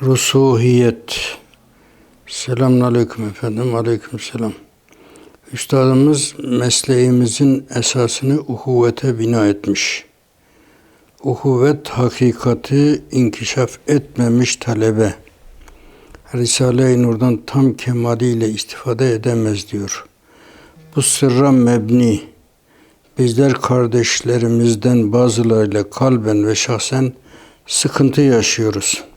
Rusuhiyet. Selamun Aleyküm efendim. Aleyküm selam. Üstadımız mesleğimizin esasını uhuvvete bina etmiş. Uhuvvet hakikati inkişaf etmemiş talebe. Risale-i Nur'dan tam kemaliyle istifade edemez diyor. Bu sırra mebni. Bizler kardeşlerimizden bazılarıyla kalben ve şahsen sıkıntı yaşıyoruz.''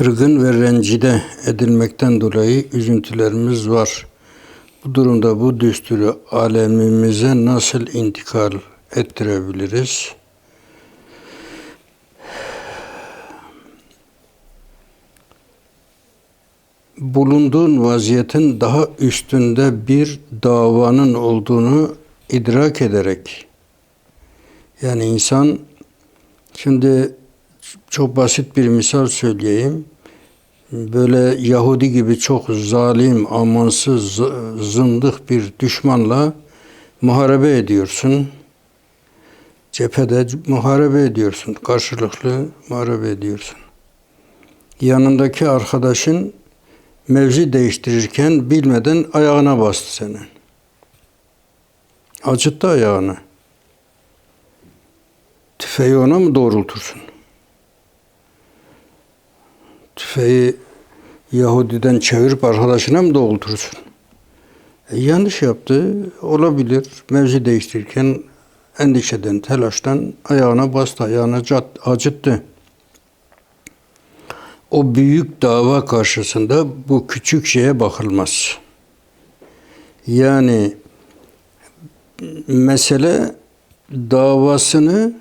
Kırgın ve rencide edilmekten dolayı üzüntülerimiz var. Bu durumda bu düsturu alemimize nasıl intikal ettirebiliriz? Bulunduğun vaziyetin daha üstünde bir davanın olduğunu idrak ederek yani insan şimdi çok basit bir misal söyleyeyim. Böyle Yahudi gibi çok zalim, amansız, zındık bir düşmanla muharebe ediyorsun. Cephede muharebe ediyorsun. Karşılıklı muharebe ediyorsun. Yanındaki arkadaşın mevzi değiştirirken bilmeden ayağına bastı senin. Acıttı ayağını. Tüfeği ona mı doğrultursun? Tüfeği Yahudiden çevirip arkadaşına mı doğrultursun? E, yanlış yaptı. Olabilir. Mevzi değiştirirken endişeden, telaştan ayağına bastı, ayağına acıttı. O büyük dava karşısında bu küçük şeye bakılmaz. Yani mesele davasını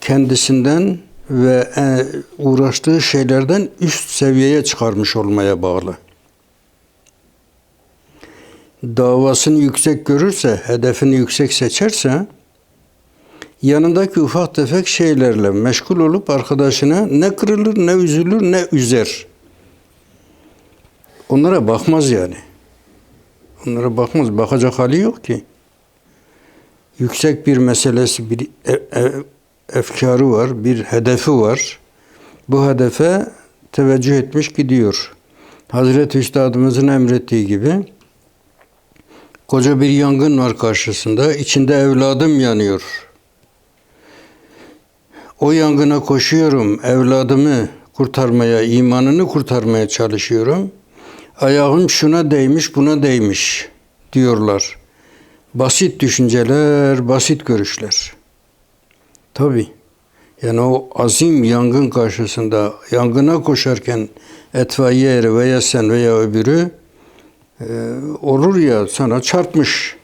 kendisinden ve e, uğraştığı şeylerden üst seviyeye çıkarmış olmaya bağlı. Davasını yüksek görürse, hedefini yüksek seçerse, yanındaki ufak tefek şeylerle meşgul olup arkadaşına ne kırılır, ne üzülür, ne üzer. Onlara bakmaz yani. Onlara bakmaz. Bakacak hali yok ki. Yüksek bir meselesi, bir e, e, efkarı var, bir hedefi var. Bu hedefe teveccüh etmiş gidiyor. Hazreti Üstadımızın emrettiği gibi koca bir yangın var karşısında. İçinde evladım yanıyor. O yangına koşuyorum. Evladımı kurtarmaya, imanını kurtarmaya çalışıyorum. Ayağım şuna değmiş, buna değmiş diyorlar. Basit düşünceler, basit görüşler. Tabi. Yani o azim yangın karşısında yangına koşarken etfaiye eri veya sen veya öbürü e, olur ya sana çarpmış.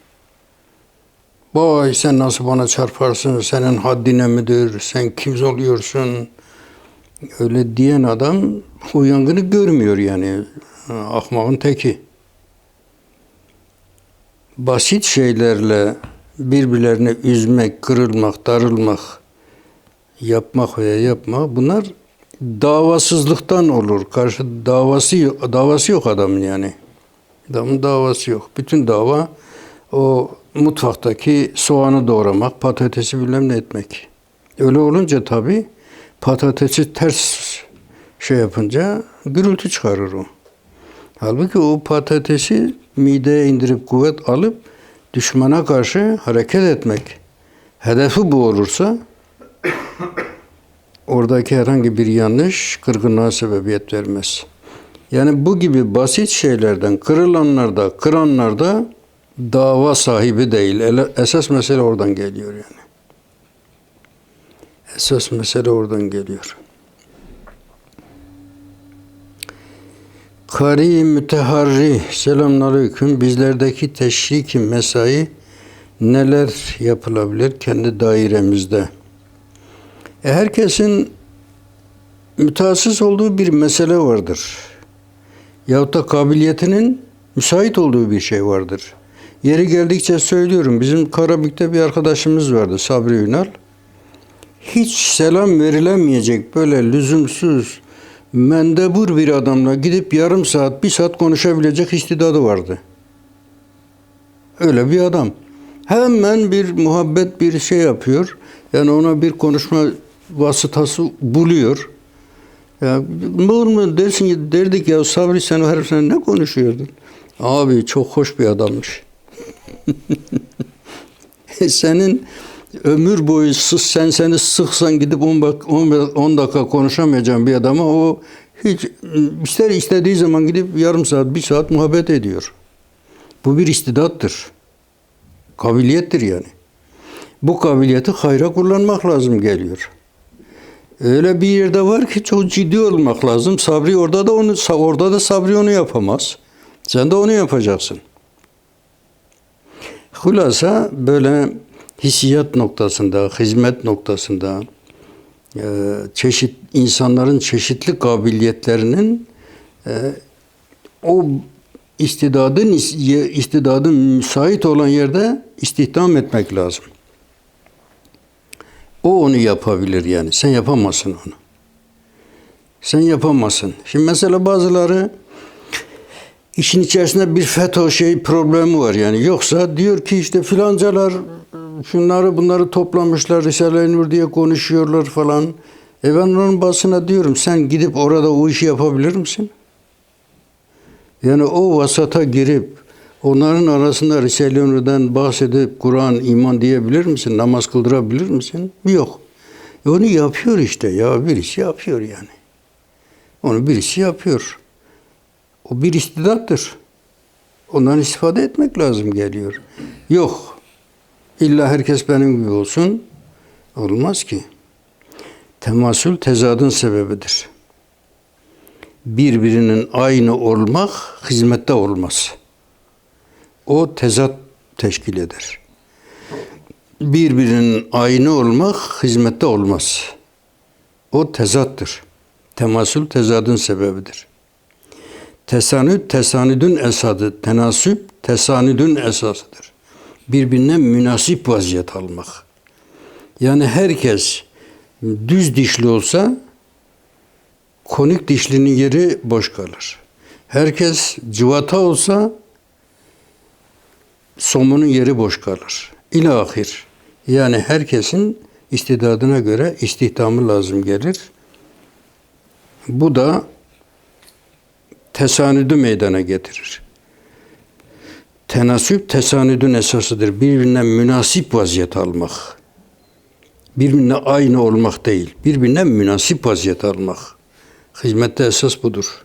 Vay sen nasıl bana çarparsın, senin haddine midir, sen kim oluyorsun? Öyle diyen adam o yangını görmüyor yani. Ahmakın teki. Basit şeylerle birbirlerini üzmek, kırılmak, darılmak, yapmak veya yapma bunlar davasızlıktan olur. Karşı davası davası yok adamın yani. Adamın davası yok. Bütün dava o mutfaktaki soğanı doğramak, patatesi bilmem ne etmek. Öyle olunca tabi patatesi ters şey yapınca gürültü çıkarır o. Halbuki o patatesi mideye indirip kuvvet alıp düşmana karşı hareket etmek. Hedefi bu olursa oradaki herhangi bir yanlış kırgınlığa sebebiyet vermez. Yani bu gibi basit şeylerden kırılanlarda, kıranlarda dava sahibi değil. Esas mesele oradan geliyor yani. Esas mesele oradan geliyor. Kari müteharri selamünaleyküm bizlerdeki teşriki mesai neler yapılabilir kendi dairemizde? E herkesin mütehassıs olduğu bir mesele vardır. Yahut da kabiliyetinin müsait olduğu bir şey vardır. Yeri geldikçe söylüyorum. Bizim Karabük'te bir arkadaşımız vardı Sabri Ünal. Hiç selam verilemeyecek böyle lüzumsuz, mendebur bir adamla gidip yarım saat, bir saat konuşabilecek istidadı vardı. Öyle bir adam. Hemen bir muhabbet bir şey yapıyor. Yani ona bir konuşma vasıtası buluyor. Ya olur mu dersin derdik ya Sabri sen o herif ne konuşuyordun? Abi çok hoş bir adammış. Senin ömür boyu sus, sen seni sıksan gidip 10 bak 10 dakika konuşamayacağın bir adama o hiç ister istediği zaman gidip yarım saat, bir saat muhabbet ediyor. Bu bir istidattır. Kabiliyettir yani. Bu kabiliyeti hayra kullanmak lazım geliyor. Öyle bir yerde var ki çok ciddi olmak lazım. Sabri orada da onu orada da Sabri onu yapamaz. Sen de onu yapacaksın. Hulasa böyle hissiyat noktasında, hizmet noktasında e, çeşit insanların çeşitli kabiliyetlerinin e, o istidadın istidadın müsait olan yerde istihdam etmek lazım. O onu yapabilir yani. Sen yapamazsın onu. Sen yapamazsın. Şimdi mesela bazıları işin içerisinde bir FETÖ şey problemi var yani. Yoksa diyor ki işte filancalar şunları bunları toplamışlar Risale-i Nur diye konuşuyorlar falan. E ben onun basına diyorum sen gidip orada o işi yapabilir misin? Yani o vasata girip onların arasında Risale-i bahsedip Kur'an, iman diyebilir misin? Namaz kıldırabilir misin? Yok. E onu yapıyor işte ya birisi yapıyor yani. Onu birisi yapıyor. O bir istidattır. Ondan istifade etmek lazım geliyor. Yok. İlla herkes benim gibi olsun. Olmaz ki. Temasül tezadın sebebidir. Birbirinin aynı olmak hizmette olmaz. O tezat teşkil eder. Birbirinin aynı olmak hizmette olmaz. O tezattır. Temasül tezadın sebebidir. Tesanüt tesanüdün esadı. Tenasüp tesanüdün esasıdır. Birbirine münasip vaziyet almak. Yani herkes düz dişli olsa konik dişlinin yeri boş kalır. Herkes cıvata olsa somunun yeri boş kalır. İlahir. Yani herkesin istidadına göre istihdamı lazım gelir. Bu da tesanüdü meydana getirir. Tenasüp tesanüdün esasıdır. Birbirine münasip vaziyet almak. Birbirine aynı olmak değil. Birbirine münasip vaziyet almak. Hizmette esas budur.